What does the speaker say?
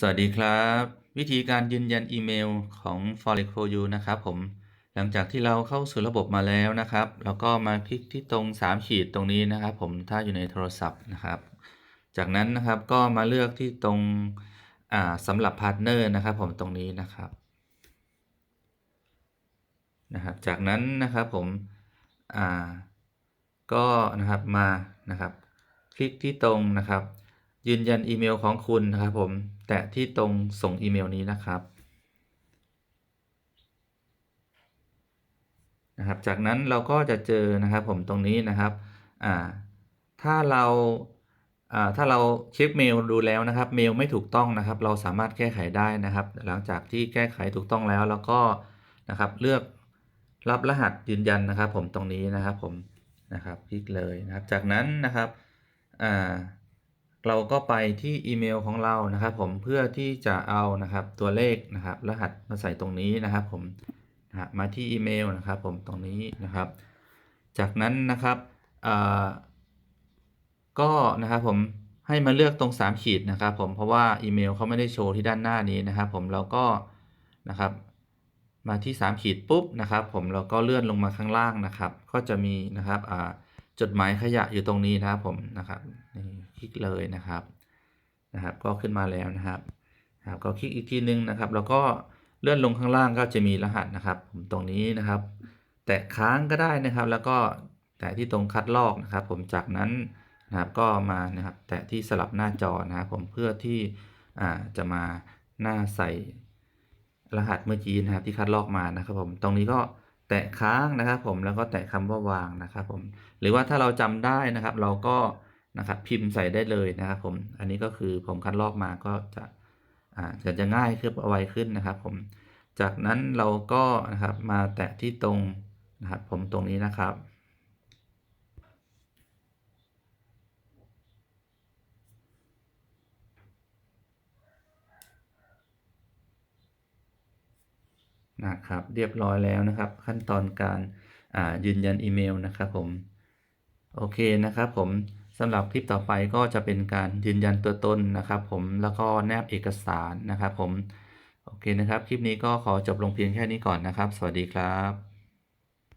สวัสดีครับ วิธีการยืนยันอีเมลของ Forex for You นะครับผมหลังจากที่เราเข้าสู่ระบบมาแล้วนะครับเราก็มาคลิกที่ตรง 3 ขีดตรงนี้นะครับ ผมถ้าอยู่ในโทรศัพท์นะครับ จากนั้นนะครับก็มาเลือกที่ตรงสำหรับพาร์ทเนอร์นะครับ ผมตรงนี้นะครับนะครับ จากนั้นนะครับผมก็นะครับมานะครับ คลิกที่ตรงนะครับ ยืนยันอีเมลของคุณนะครับผม แตะที่ตรงส่งอีเมลนี้นะครับนะครับจากนั้นเราก็จะเจอนะครับผมตรงนี้นะครับอ่าถ้าเราอ่าถ้าเราเช็คเมลดูแล้วนะครับ เมลไม่ถูกต้องนะครับ เราสามารถแก้ไขได้นะครับ หลังจากที่แก้ไขถูกต้องแล้วแล้วก็นะครับเลือกรับรหัสยืนยันนะครับ ผมตรงนี้นะครับผมนะครับคลิกเลยนะครับ จากนั้นนะครับอ่า เราก็ไปที่อีเมลของเรานะครับ ผมเพื่อที่จะเอานะครับตัวเลขนะครับ รหัสมาใส่ตรงนี้นะครับ ผมนะมาที่อีเมลนะครับ ผมตรงนี้นะครับ จากนั้นนะครับก็นะครับผมให้มาเลือกตรง 3 ขีดนะครับ ผมเพราะว่าอีเมลเขาไม่ได้โชว์ที่ด้านหน้านี้นะครับ ผมเราก็นะครับ มาที่ 3 ขีดปุ๊บนะครับ ผมเราก็เลื่อนลงมาข้างล่างนะครับ ก็จะมีนะครับอ่า จดหมายขยะอยู่ตรงนี้นะครับผมนะครับคลิกเลยนะครับนะครับ ก็ขึ้นมาแล้วนะครับนะครับก็คลิกอีกทีนึงนะครับ แล้วก็เลื่อนลงข้างล่างก็จะมีรหัสนะครับผมตรงนี้นะครับ แตะค้างก็ได้นะครับ แล้วก็แตะที่ตรงคัดลอกนะครับ ผมจากนั้นนะครับก็มานะครับ แตะที่สลับหน้าจอนะครับผมเพื่อที่อ่าจะมาหน้าใส่รหัสเมื่อกี้นะครับที่คัดลอกมานะครับผมตรงนี้ก็ แตะค้างนะครับผมแล้วก็แตะคำว่าวางนะครับผมหรือว่าถ้าเราจำได้นะครับ เราก็นะครับพิมพ์ใส่ได้เลยนะครับผมอันนี้ก็คือผมคัดลอกมาก็จะอ่าจะจะง่ายขึ้นเอาไว้ขึ้นนะครับผมจากนั้นเราก็นะครับมาแตะที่ตรงนะครับผมตรงนี้นะครับ นะครับ เรียบร้อยแล้วนะครับ ขั้นตอนการยืนยันอีเมลนะครับผม โอเคนะครับผมสำหรับคลิปต่อไปก็จะเป็นการยืนยันตัวตนนะครับผมแล้วก็แนบเอกสารนะครับผม โอเคนะครับ คลิปนี้ก็ขอจบลงเพียงแค่นี้ก่อนนะครับ สวัสดีครับ